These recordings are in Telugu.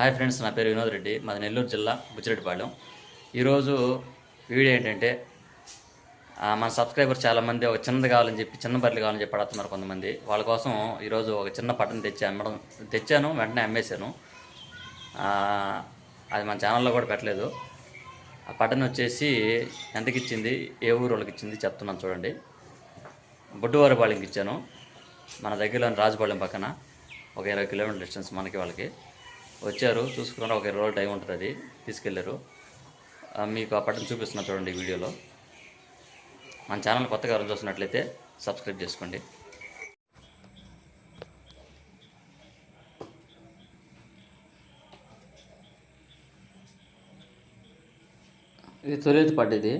హాయ్ ఫ్రెండ్స్ నా పేరు వినోద్ రెడ్డి. మాది నెల్లూరు జిల్లా బుచ్చిరెడ్డిపాళెం ఈరోజు వీడియో ఏంటంటే మన సబ్స్క్రైబర్ చాలామంది ఒక చిన్నది కావాలని చెప్పి చిన్న బర్రెలు కావాలని చెప్పి అడుగుతున్నారు కొంతమంది. వాళ్ళ కోసం ఈరోజు ఒక చిన్న పట్టణం తెచ్చి అమ్మడం తెచ్చాను వెంటనే అమ్మేశాను. అది మన ఛానల్లో కూడా పెట్టలేదు. ఆ పట్టణం వచ్చేసి ఎంతకి ఇచ్చింది ఏ ఊరు వాళ్ళకి ఇచ్చింది చెప్తున్నాను చూడండి. బొడ్డువారిపాళెంకి ఇచ్చాను. మన దగ్గరలోని రాజపాళెం పక్కన ఒక ఇరవై కిలోమీటర్ డిస్టెన్స్ మనకి వాళ్ళకి. వచ్చారు చూసుకున్నారు? ఒక ఇరవై రోజులు టైం ఉంటుంది అది తీసుకెళ్ళారు. మీకు ఆ పట్టణం చూపిస్తున్నా చూడండి వీడియోలో. మన ఛానల్ కొత్తగా ఎవరైనా చూస్తున్నట్లయితే సబ్స్క్రైబ్ చేసుకోండి. ఇది తొలిది పడ్డది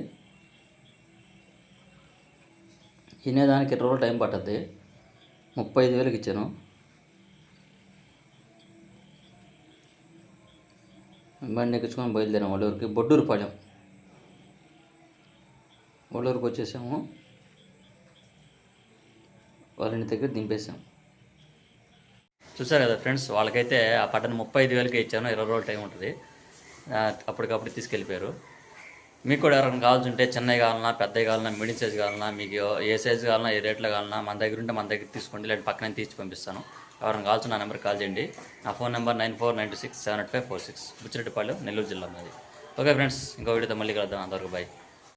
వినేదానికి ఇరవై రోజులు టైం పట్టద్ది. ముప్పై ఐదు వేలకు ఇచ్చాను. బండి ఎక్కించుకొని బయలుదేరాం వాళ్ళూరికి బొడ్డూరుపాలెం పాలెం వచ్చేసాము. వాళ్ళ దగ్గర దింపేసాం చూసారు కదా ఫ్రెండ్స్ వాళ్ళకైతే ఆ పట్టణ ముప్పై ఐదు వేలకే ఇచ్చాను. ఇరవై రోజులు టైం ఉంటుంది. అప్పటికప్పుడు తీసుకెళ్ళిపోయారు. మీకు కూడా ఎవరైనా కావాల్సి ఉంటే చిన్నవి కావాలన్నా పెద్దవి కావాలన్నా మీడియం సైజ్ కావాలన్నా మీకు ఏ సైజు కావాలన్నా ఏ రేట్లో కావాలన్నా మన దగ్గర ఉంటే మన దగ్గర తీసుకోండి లేదా పక్కన తీసి పంపిస్తాను. ఎవరైనా కావాల్సిన నా నెంబర్ కాల్ చేయండి. నా phone number nine four nine two six seven eight five four six. Buchireddypalem Nellore జిల్లా మాది. ఓకే ఫ్రెండ్స్ ఇంకో వీడియోతో మళ్ళీ కలుద్దాం. అంతవరకు బాయ్